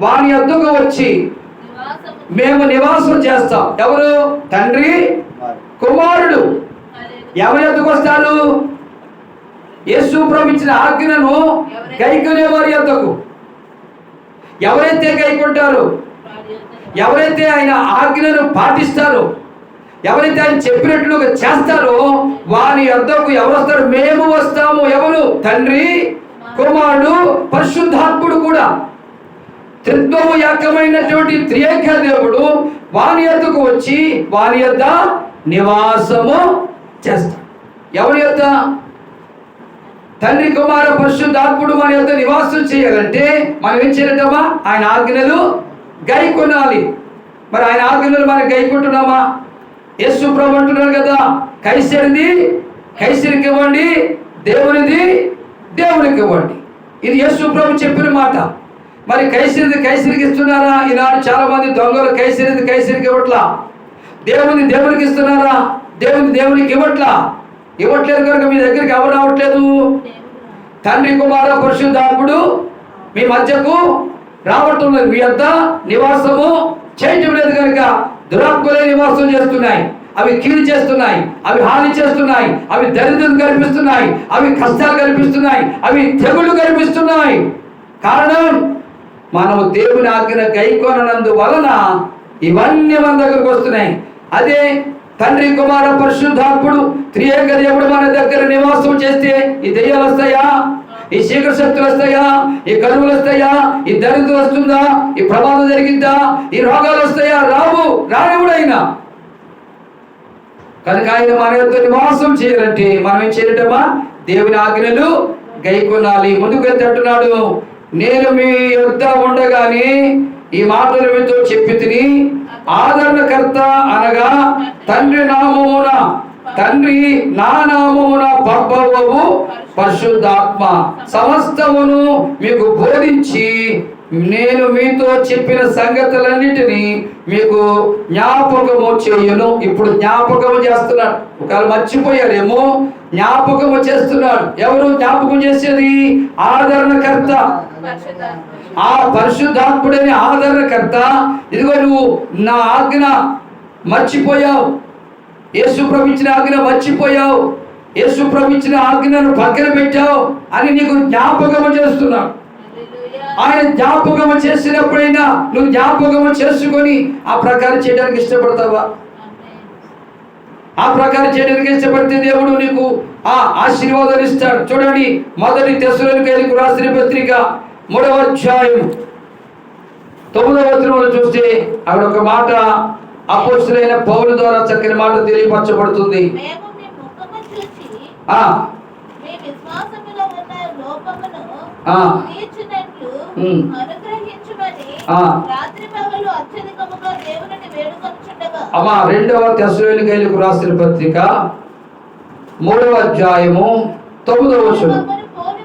వాని వద్దకు వచ్చి మేము నివాసం చేస్తాం. ఎవరు? తండ్రి కుమారుడు. ఎవరి ఎద్దుకు వస్తాడు? యేసు ఇచ్చిన ఆజ్ఞను గైకునే వారి యొద్దకు ఎవరైతే గైకుంటారు ఎవరైతే ఆయన ఆజ్ఞను పాటిస్తారో ఎవరైతే ఆయన చెప్పినట్లుగా చేస్తారో వారి యొద్దకు ఎవరు వస్తారు? మేము వస్తాము. ఎవరు? తండ్రి కుమారుడు పరిశుద్ధాత్ముడు కూడా. త్రిత్వము చోటి త్రియేక దేవుడు వాని యొద్దకు వచ్చి వాని యొద్ద నివాసము చేస్తాడు. ఎవరి యొక్క తండ్రి కుమార పరిశుద్ధాత్ముడు మన యొక్క నివాసం చేయాలంటే మనం ఏం చేయలేదమ్మా ఆయన ఆజ్ఞలు గై కొనాలి మరి ఆయన ఆజ్ఞలు మనం గై కొంటున్నామా యేసు ప్రభు అంటున్నాడు కదా కైసరిది కైసరికి ఇవ్వండి దేవునిది దేవునికి ఇవ్వండి. ఇది యేసు ప్రభు చెప్పిన మాట. మరి కైసరిది కైసరికి ఇస్తున్నారా? ఈనాడు చాలా మంది దొంగలు కైసరిది కైసరికి ఇవ్వట్లా. దేవుని దేవునికి ఇస్తున్నారా? దేవుని దేవునికి ఇవ్వట్లా? ఇవ్వట్లేదు కనుక మీ దగ్గరికి ఎవరు రావట్లేదు? తండ్రి కుమార పరిశుద్ధాత్ముడు మీ మధ్యకు రావటం లేదు మీ అంత నివాసము చేయటం లేదు కనుక దురాత్మలే నివాసం చేస్తున్నాయి. అవి కీడు చేస్తున్నాయి. అవి హాని చేస్తున్నాయి. అవి దరిద్రం కల్పిస్తున్నాయి. అవి కష్టాలు కనిపిస్తున్నాయి అవి తెగుళ్ళు కనిపిస్తున్నాయి కారణం మనము దేవుని ఆజ్ఞను గైకొనందు వలన ఇవన్నీ మన దగ్గరకు వస్తున్నాయి. అదే తండ్రి కుమార పరిశుద్ధాత్ముడు త్రియేక దేవుడు మన దగ్గర నివాసం చేస్తే ఈ దెయ్యాలు వస్తాయా? ఈ శీఘ్ర శక్తులు వస్తాయా? ఈ కరువులు వస్తాయా? ఈ దరిద్రం వస్తుందా? ఈ ప్రమాదం జరిగిందా? ఈ రోగాలు వస్తాయా? రావు రానివుడైనా కనుక ఆయన మన యొక్క నివాసం చేయాలంటే మనం ఏం చేయటమా దేవుని ఆజ్ఞలు గైకొనాలి. ముందుకు వెళ్తే అంటున్నాడు నేను మీ యొద్ద ఉండగానే ఈ మాటలు మీతో చెప్పి తిని ఆదరణకర్త అనగా తండ్రి నామమున తండ్రి నా నామమున పర్భవము పరిశుద్ధాత్మ. సమస్తమును మీకు బోధించి నేను మీతో చెప్పిన సంగతులన్నిటినీ మీకు జ్ఞాపకము చేయను. ఇప్పుడు జ్ఞాపకము చేస్తున్నాడు. ఒకవేళ మర్చిపోయారేమో జ్ఞాపకము చేస్తున్నాడు. ఎవరు జ్ఞాపకం చేసేది? ఆదరణకర్త. ఆ పరిశుద్ధాత్ముడని ఆదరణకర్త. ఇదిగో నువ్వు నా ఆజ్ఞ మర్చిపోయావు. యేసు ప్రభు ఇచ్చిన ఆజ్ఞ మర్చిపోయావు. యేసు ప్రభు ఇచ్చిన ఆజ్ఞను పక్కన పెట్టావు అని నీకు జ్ఞాపకము చేస్తున్నాను ఆయన జ్ఞాపకము చేసినప్పుడైనా నువ్వు జ్ఞాపకము చేసుకొని ఆ ప్రకారం చేయడానికి ఇష్టపడతావా. ఆ ప్రకారం చేయడానికి ఇష్టపడితే దేవుడు నీకు ఆ ఆశీర్వాదాలు ఇస్తాడు చూడండి మొదటి తెసలోనికైలకు రాసిన పత్రిక మూడవ అధ్యాయం తొమ్మిదవ వచనంలో చూస్తే అక్కడ ఒక మాట అపోస్తులైన పౌలు ద్వారా చక్కని మాట తెలియపరచబడుతుంది ఆ ఆ. అమ్మా రెండవ తెసలోనికైలకు రాసిన పత్రిక మూడవ అధ్యాయము తొమ్మిదవ వచనం. పోని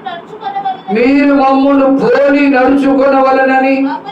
మీరు మమ్మల్ని పోలి నడుచుకొనవలనని మమ్మల్ని